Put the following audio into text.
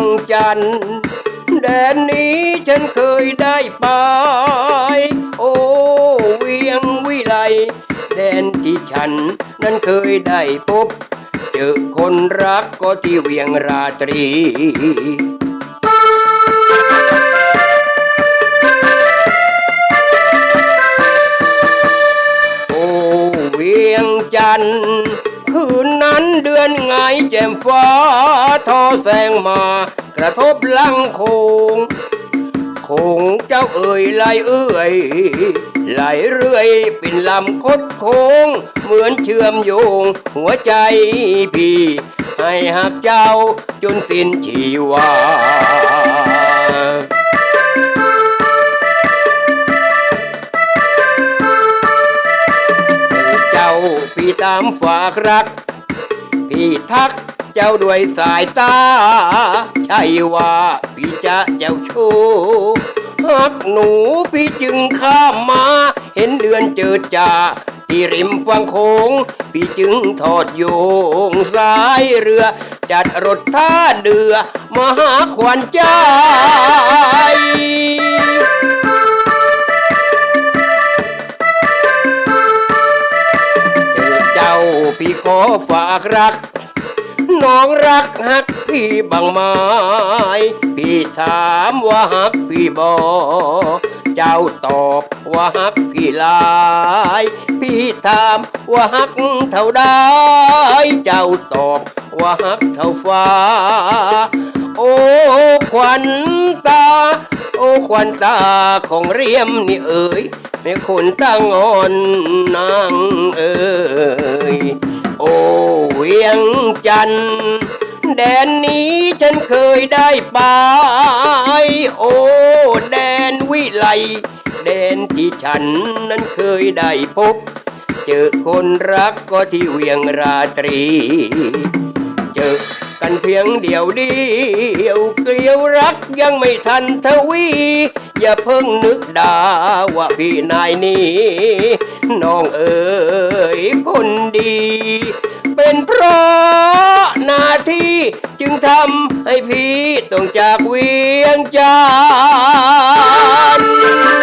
งจันทน์แดนนี้ฉันเคยได้ไป โอ้เวียงวิไลแดนที่ฉันนั้นเคยได้พบ เจอคนรักก็ที่เวียงราตรีโอ้เวียงจันทร์ คืนนั้นเดือนไงแจ่มฟ้าทอแสงมา กระทบลังคงคงเจ้าเอ่ยไหลเอ่ยไหลเรื่อยเป็นลำคดโค้ง เหมือนเชื่อมโยง หัวใจพี่ ให้หักเจ้าจนสิ้นชีวา พี่ตามฝากรัก พี่ทักเจ้าด้วยสายตา ใช่ว่าพี่จะเจ้าชู้ฮักหนูพี่จึงข้ามมา เห็นเดือนเจิดจ่าที่ริมฝั่งโค้งพี่จึงทอดโยงสายเรือ จัดรถท่าเดือมาหาขวัญใจ พี่ขอฝากรัก น้องรักฮักพี่บางไม้พี่ถามว่าฮักพี่บอเจ้าตอบว่าฮักพี่ลาย พี่ถามว่าฮักเท่าใดเจ้าตอบว่าฮักเท่าฟ้า โอ้ขวัญตา โอ้ขวัญตาของเรียมนี่เอ๋ยแม่คนตั้งอ่อนนางเอ๋ย จันทน์แดนนี้ฉันเคยได้ไป โอ้ แดนวิไล แดนที่ฉันนั้นเคยได้พบ เจอคนรักก็ที่เวียงราตรี เจอกันเพียงเดียวเดียวเกลียวรักยังไม่ทันทวี อย่าเพิ่งนึกด่าว่าพี่นายนี้น้องเอ๋ยคนดี เป็นเพราะ ที่ จึงทำให้พี่ต้องจากเวียงจันทร์